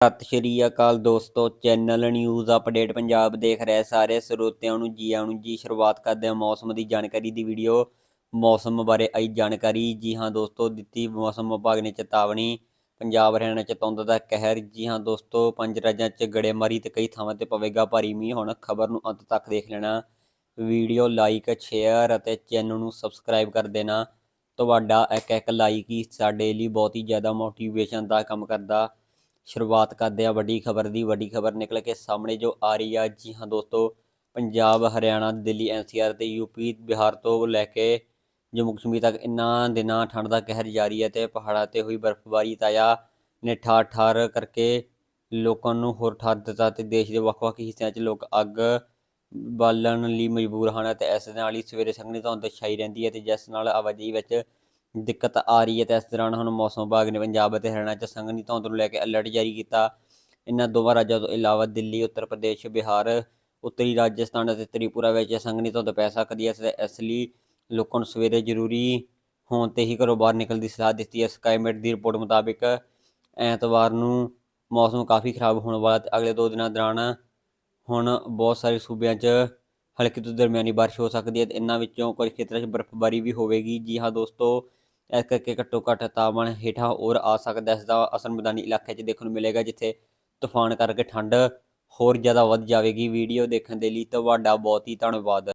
ਸਤਿ ਸ਼੍ਰੀ ਅਕਾਲ ਦੋਸਤੋ, channel news update Punjab ਦੇਖ ਰਹੇ ਸਾਰੇ ਸਰੋਤਿਆਂ ਨੂੰ ਜੀ ਆਇਆਂ ਨੂੰ ਜੀ, ਸ਼ੁਰੂਆਤ ਕਰਦੇ ਹਾਂ ਮੌਸਮ ਦੀ ਜਾਣਕਾਰੀ ਦੀ ਵੀਡੀਓ। ਮੌਸਮ ਬਾਰੇ ਆਈ ਜਾਣਕਾਰੀ ਜੀ ਹਾਂ ਦੋਸਤੋ, ਦਿੱਤੀ ਮੌਸਮ ਵਿਭਾਗ ਨੇ ਚੇਤਾਵਨੀ। ਪੰਜਾਬ, ਹਰਿਆਣਾ ਚ ਧੁੰਦ ਦਾ ਕਹਿਰ। ਜੀ ਹਾਂ ਦੋਸਤੋ, ਪੰਜ ਰਾਜਾਂ ਚ ਗੜੇਮਾਰੀ ਤੇ ਕਈ ਥਾਵਾਂ ਤੇ ਪਵੇਗਾ ਭਾਰੀ ਮੀਂਹ। ਹੁਣ ਖਬਰ ਨੂੰ ਅੰਤ ਤੱਕ ਦੇਖ ਲੈਣਾ। ਵੀਡੀਓ ਲਾਈਕ, ਸ਼ੇਅਰ ਅਤੇ ਚੈਨਲ ਨੂੰ ਸਬਸਕ੍ਰਾਈਬ ਕਰ ਦੇਣਾ। ਤੁਹਾਡਾ ਇੱਕ ਇੱਕ ਲਾਈਕ ਹੀ ਸਾਡੇ ਲਈ ਬਹੁਤ ਹੀ ਜ਼ਿਆਦਾ ਮੋਟੀਵੇਸ਼ਨ ਦਾ ਕੰਮ ਕਰਦਾ। ਸ਼ੁਰੂਆਤ ਕਰਦੇ ਆ ਵੱਡੀ ਖਬਰ ਦੀ। ਵੱਡੀ ਖਬਰ ਨਿਕਲ ਕੇ ਸਾਹਮਣੇ ਜੋ ਆ ਰਹੀ ਆ, ਜੀ ਹਾਂ ਦੋਸਤੋ, ਪੰਜਾਬ, ਹਰਿਆਣਾ, ਦਿੱਲੀ, ਐਨਸੀਆਰ ਤੇ ਯੂਪੀ ਬਿਹਾਰ ਤੋਂ ਲੈ ਕੇ ਜੰਮੂ ਕਸ਼ਮੀਰ ਤੱਕ ਇਨ੍ਹਾਂ ਦਿਨਾਂ ਠੰਡ ਦਾ ਕਹਿਰ ਜਾਰੀ ਹੈ ਤੇ ਪਹਾੜਾਂ ਤੇ ਹੋਈ ਬਰਫ਼ਬਾਰੀ ਤਾਇਆ ਨੇ ਠਾਰ ਠਾਰ ਕਰਕੇ ਲੋਕਾਂ ਨੂੰ ਹੋਰ ਠਾਰ ਦਿੱਤਾ ਤੇ ਦੇਸ਼ ਦੇ ਵੱਖ-ਵੱਖ ਹਿੱਸਿਆਂ 'ਚ ਲੋਕ ਅੱਗ ਬਾਲਣ ਲਈ ਮਜਬੂਰ ਹਨ ਤੇ ਇਸ ਦੇ ਨਾਲ ਹੀ ਸਵੇਰੇ ਸੰਘਣੀ ਧੁੰਦ ਛਾਈ ਰਹਿੰਦੀ ਹੈ ਤੇ ਜਿਸ ਨਾਲ ਆਵਾਜਾਈ ਵਿੱਚ ਦਿੱਕਤ ਆ ਰਹੀ ਹੈ ਤੇ ਇਸ ਦੌਰਾਨ ਹੁਣ ਮੌਸਮ ਵਿਭਾਗ ਨੇ ਪੰਜਾਬ ਅਤੇ ਹਰਿਆਣਾ 'ਚ ਸੰਘਣੀ ਧੁੰਦ ਨੂੰ ਲੈ ਕੇ ਅਲਰਟ ਜਾਰੀ ਕੀਤਾ। ਇਹਨਾਂ ਦੋਵਾਂ ਰਾਜਾਂ ਤੋਂ ਇਲਾਵਾ ਦਿੱਲੀ, ਉੱਤਰ ਪ੍ਰਦੇਸ਼, ਬਿਹਾਰ, ਉੱਤਰੀ ਰਾਜਸਥਾਨ ਅਤੇ ਤ੍ਰਿਪੁਰਾ ਵਿੱਚ ਸੰਘਣੀ ਧੁੰਦ ਪੈ ਸਕਦੀ ਹੈ। ਇਸ ਲਈ ਲੋਕਾਂ ਨੂੰ ਸਵੇਰੇ ਜ਼ਰੂਰੀ ਹੋਣ ਤੇ ਹੀ ਘਰੋਂ ਬਾਹਰ ਨਿਕਲਣ ਦੀ ਸਲਾਹ ਦਿੱਤੀ ਹੈ। ਸਕਾਈਮੇਟ ਦੀ ਰਿਪੋਰਟ ਮੁਤਾਬਿਕ ਐਤਵਾਰ ਨੂੰ ਮੌਸਮ ਕਾਫੀ ਖਰਾਬ ਹੋਣ ਵਾਲਾ ਤੇ ਅਗਲੇ ਦੋ ਦਿਨਾਂ ਦੌਰਾਨ ਹੁਣ ਬਹੁਤ ਸਾਰੇ ਸੂਬਿਆਂ 'ਚ ਹਲਕੀ ਤੋਂ ਦਰਮਿਆਨੀ ਬਾਰਿਸ਼ ਹੋ ਸਕਦੀ ਹੈ ਤੇ ਇਹਨਾਂ ਵਿੱਚੋਂ ਕੁਝ ਖੇਤਰਾਂ 'ਚ ਬਰਫ਼ਬਾਰੀ ਵੀ ਹੋਵੇਗੀ। ਜੀ ਹਾਂ ਦੋਸਤੋ, ਇਸ ਕਰਕੇ ਘੱਟੋ ਘੱਟ ਤਾਪਮਾਨ ਹੇਠਾਂ ਹੋਰ ਆ ਸਕਦਾ ਇਸ ਦਾ ਅਸਰ ਮੈਦਾਨੀ ਇਲਾਕੇ 'ਚ ਦੇਖਣ ਨੂੰ ਮਿਲੇਗਾ, ਜਿੱਥੇ ਤੂਫਾਨ ਕਰਕੇ ਠੰਡ ਹੋਰ ਜ਼ਿਆਦਾ ਵੱਧ ਜਾਵੇਗੀ। ਵੀਡੀਓ ਦੇਖਣ ਦੇ ਲਈ ਤੁਹਾਡਾ ਬਹੁਤ ਹੀ ਧੰਨਵਾਦ।